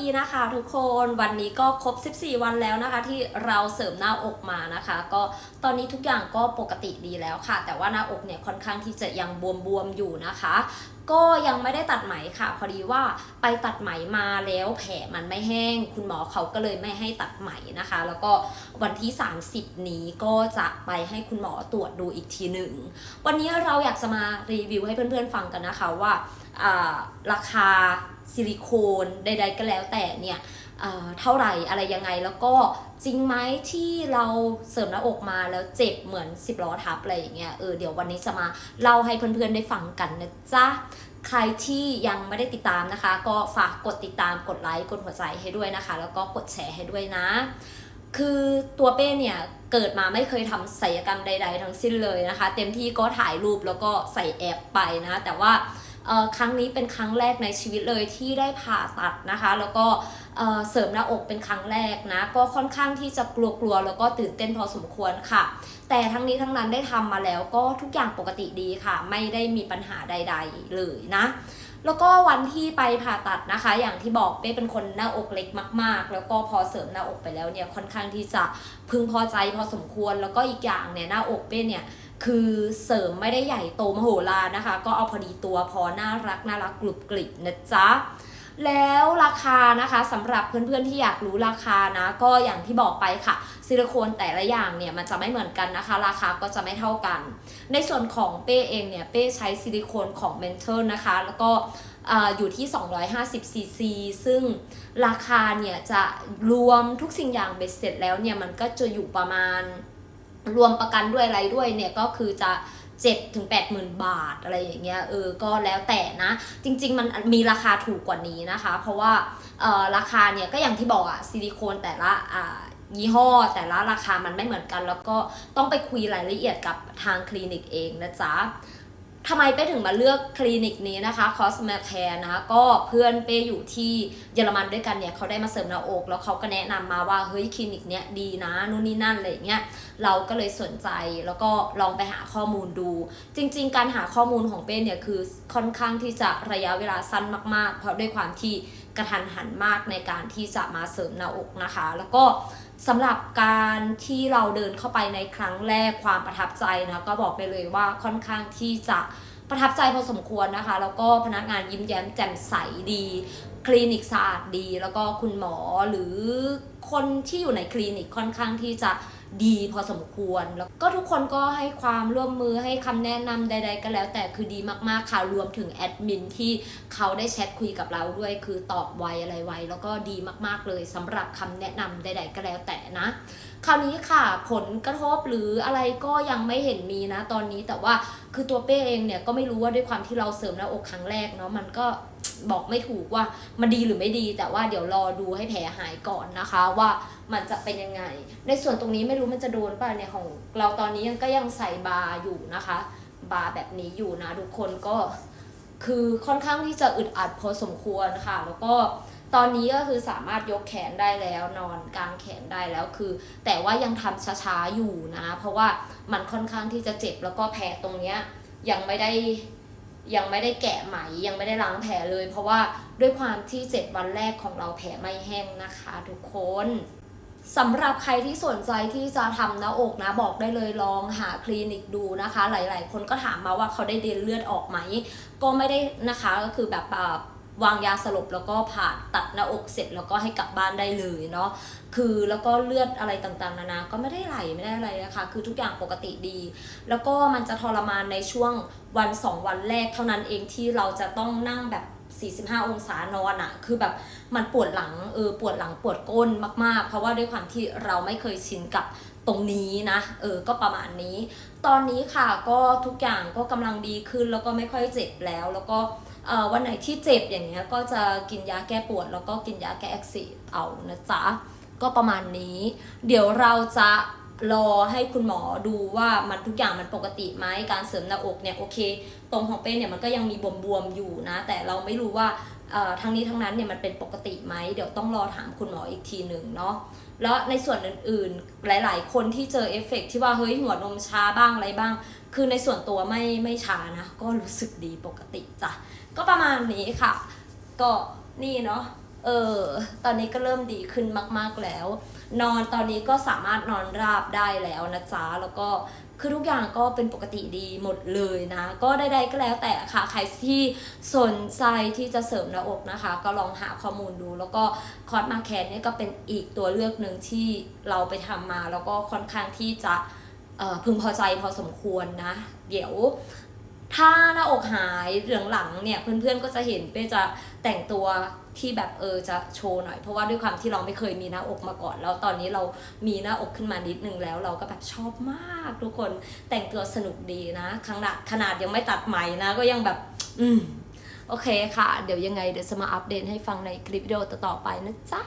ดีนะคะทุกคนวันนี้ก็ครบ 14 วันแล้วนะคะ ที่เราเสริมหน้าอกมานะคะ ก็ตอนนี้ทุกอย่างก็ปกติดีแล้วค่ะ แต่ว่าหน้าอกเนี่ยค่อนข้างที่จะยังบวมๆอยู่นะคะ ก็ยังไม่ได้ตัดไหมค่ะ พอดีว่าไปตัดไหมมาแล้วแผลมันไม่แห้ง คุณหมอเขาก็เลยไม่ให้ตัดไหมนะคะ แล้วก็วันที่ 30 นี้ก็จะไปให้คุณหมอตรวจดูอีกทีหนึ่ง วันนี้เราอยากจะมารีวิวให้เพื่อนๆฟังกันนะคะว่าราคาซิลิโคนใดๆก็แล้วแต่เนี่ยเท่าไหร่อะไรยังไงแล้วก็จริงไหมที่เราเสริมหน้าอกมาแล้วเจ็บเหมือน10ล้อทับอะไรอย่างเงี้ยเออเดี๋ยววันนี้จะมาเล่าให้เพื่อนๆได้ฟังกันนะจ๊ะ ใครที่ยังไม่ได้ติดตามนะคะ ก็ฝากกดติดตามกดไลค์กดหัวใจให้ด้วยนะคะ แล้วก็กดแชร์ให้ด้วยนะ คือตัวเป้เนี่ยเกิดมาไม่เคยทำศัลยกรรมใด ๆ ทั้งสิ้นเลยนะคะ เต็มที่ก็ถ่ายรูปแล้วก็ใส่แอปไปนะแต่ว่าครั้งนี้เป็นครั้งแรกในชีวิตเลยที่ได้ผ่าตัดนะคะ แล้วก็ เสริมหน้าอกเป็นครั้งแรกนะก็ค่อนข้างที่จะกลัวๆแล้วก็ตื่นเต้นพอสมควรค่ะ แต่ทั้งนี้ทั้งนั้นได้ทำมาแล้วก็ทุกอย่างปกติดีค่ะ ไม่ได้มีปัญหาใด ๆ เลยนะแล้วก็วันที่ไปผ่าตัดนะคะ อย่างที่บอกเป้เป็นคนหน้าอกเล็กมาก ๆ แล้วก็พอเสริมหน้าอกไปแล้วเนี่ยค่อนข้างที่จะพึงพอใจพอสมควรแล้วก็อีกอย่างเนี่ยหน้าอกเป้เนี่ยคือเสริมไม่ได้ใหญ่โตมโหฬารนะคะ ก็เอาพอดีตัวพอน่ารักน่ารักกรุบกริบนะจ๊ะ แล้วราคานะคะสำหรับเพื่อนๆที่อยากรู้ราคานะ ก็อย่างที่บอกไปค่ะ ซิลิโคนแต่ละอย่างเนี่ยมันจะไม่เหมือนกันนะคะ ราคาก็จะไม่เท่ากัน ในส่วนของเป้เองเนี่ยเป้ใช้ซิลิโคนของ m e n t a l นะคะ แล้วก็อ่าอยู่ที่ 250 ซีซี ซึ่งราคาเนี่ยจะรวมทุกสิ่งอย่างเบ็ดเสร็จแล้วเนี่ยมันก็จะอยู่ประมาณรวมประกันด้วยอะไรด้วยเนี่ยก็คือจะ 7ถึง8หมื่นบาทอะไรอย่างเงี้ยเออก็แล้วแต่นะ จริง ๆ มันมีราคาถูกกว่านี้นะคะ เพราะว่าเออราคาเนี่ยก็อย่างที่บอกอะซิลิโคนแต่ละอ่ายี่ห้อแต่ละราคามันไม่เหมือนกัน แล้วก็ต้องไปคุยรายละเอียดกับทางคลินิกเองนะจ๊ะ ทำไมเป้ถึงมาเลือกคลินิกนี้นะคะคอสเมแคร์นะก็เพื่อนเป้อยู่ที่เยอรมันด้วยกันเนี่ยเขาได้มาเสริมหน้าอก แล้วเขาก็แนะนำมาว่าเฮ้ยคลินิกเนี้ยดีนะนู่นนี่นั่นอะไรอย่างเงี้ยเราก็เลยสนใจแล้วก็ลองไปหาข้อมูลดู จริง ๆ การหาข้อมูลของเป้เนี่ยคือค่อนข้างที่จะระยะเวลาสั้นมากๆ เพราะด้วยความที่ ระทันหันมากในการที่จะมาเสริมหน้าอกนะคะ แล้วก็สำหรับการที่เราเดินเข้าไปในครั้งแรกความประทับใจนะก็บอกไปเลยว่าค่อนข้างที่จะประทับใจพอสมควรนะคะ แล้วก็พนักงานยิ้มแย้มแจ่มใสดี คลินิกสะอาดดี แล้วก็คุณหมอหรือคนที่อยู่ในคลินิกค่อนข้างที่จะ ดีพอสมควร แล้วก็ทุกคนก็ให้ความร่วมมือให้คำแนะนำใด ๆ ก็แล้ว แต่คือดีมากๆค่ะรวมถึงแอดมินที่เขาได้แชทคุยกับเราด้วยคือตอบไวอะไรไวแล้วก็ดีมากๆเลยสำหรับคำแนะนำใด ๆ ก็แล้วแต่นะ คราวนี้ค่ะผลกระทบหรืออะไรก็ยังไม่เห็นมีนะตอนนี้แต่ว่าคือตัวเป้เองเนี่ยก็ไม่รู้ว่าด้วยความที่เราเสริมหน้าอกครั้งแรกเนาะมันก็บอกไม่ถูกว่ามันดีหรือไม่ดี แต่ว่าเดี๋ยวรอดูให้แผลหายก่อนนะคะว่ามันจะเป็นยังไง ในส่วนตรงนี้ไม่รู้มันจะโดนป่ะเนี่ยของเราตอนนี้ยังก็ยังใส่บาร์อยู่นะคะ บาร์แบบนี้อยู่นะทุกคนก็คือค่อนข้างที่จะอึดอัดพอสมควรค่ะ แล้วก็ ตอนนี้ก็คือสามารถยกแขนได้แล้วนอนกลางแขนได้แล้วคือ แต่ว่ายังทำช้าๆอยู่นะ เพราะว่ามันค่อนข้างที่จะเจ็บแล้วก็แผลตรงเนี้ยยังไม่ได้ยังไม่ได้แกะไหมยังไม่ได้ล้างแผลเลย เพราะว่าด้วยความที่เจ็ดวันแรกของเราแผลไม่แห้งนะคะ ทุกคนสำหรับใครที่สนใจที่จะทำหน้าอกนะบอกได้เลยลองหาคลินิกดูนะคะ หลาย ๆ คนก็ถามมาว่าเขาได้เดนเลือดออกไหม ก็ไม่ได้นะคะก็คือแบบ วางยาสลบแล้วก็ผ่าตัดหน้าอกเสร็จแล้วก็ให้กลับบ้านได้เลยเนาะคือแล้วก็เลือดอะไรต่างๆ นานา ก็ไม่ได้ไหลไม่ได้อะไรนะคะ คือทุกอย่างปกติดี แล้วก็มันจะทรมานในช่วงวันสองวันแรกเท่านั้นเองที่เราจะต้องนั่งแบบ45 องศานอนอะคือแบบมันปวดหลังเออปวดหลังปวดก้นมากๆ เพราะว่าด้วยความที่เราไม่เคยชินกับ รงนี้นะ เออ ก็ประมาณนี้ ตอนนี้ค่ะก็ทุกอย่างก็กำลังดีขึ้นแล้วก็ไม่ค่อยเจ็บแล้ว แล้วก็วันไหนที่เจ็บอย่างเงี้ยก็จะกินยาแก้ปวด แล้วก็กินยาแก้อักเสบเอานะจ๊ะ ก็ประมาณนี้ เดี๋ยวเราจะรอให้คุณหมอดูว่ามันทุกอย่างมันปกติไหมการเสริมหน้าอกเนี่ยโอเค ตรงของเป้เนี่ยมันก็ยังมีบวมๆอยู่นะ แต่เราไม่รู้ว่า ทั้งนี้ทั้งนั้นเนี่ยมันเป็นปกติไหมเดี๋ยวต้องรอถามคุณหมออีกทีหนึ่งเนาะแล้วในส่วนอื่นๆ หลาย ๆ คนที่เจอเอฟเฟกต์ที่ว่าเฮ้ยหัวนมช้าบ้างอะไรบ้าง คือในส่วนตัวไม่ไม่ช้านะ ก็รู้สึกดีปกติจ้ะก็ประมาณนี้ค่ะ ก็นี่เนาะ เออตอนนี้ก็เริ่มดีขึ้นมากๆแล้ว นอนตอนนี้ก็สามารถนอนราบได้แล้วนะจ๊ะแล้วก็คือทุกอย่างก็เป็นปกติดีหมดเลยนะ ก็ใดๆก็แล้วแต่ค่ะ ใครที่สนใจที่จะเสริมหน้าอกนะคะ ก็ลองหาข้อมูลดู แล้วก็คอร์สมาแคนนี่ก็เป็นอีกตัวเลือกหนึ่งที่เราไปทำมา แล้วก็ค่อนข้างที่จะพึงพอใจพอสมควรนะ เดี๋ยว ถ้าหน้าอกหายหลังๆเนี่ยเพื่อนๆก็จะเห็นเป้จะแต่งตัวที่แบบเออจะโชว์หน่อย เพราะว่าด้วยความที่เราไม่เคยมีหน้าอกมาก่อน แล้วตอนนี้เรามีหน้าอกขึ้นมานิดนึงแล้ว เราก็แบบชอบมากทุกคนแต่งตัวสนุกดีนะขนาดขนาดยังไม่ตัดใหม่นะ ก็ยังแบบ อืมโอเคค่ะ เดี๋ยวยังไงเดี๋ยวจะมาอัปเดตให้ฟังในคลิปวิดีโอต่อๆไปนะจ๊ะ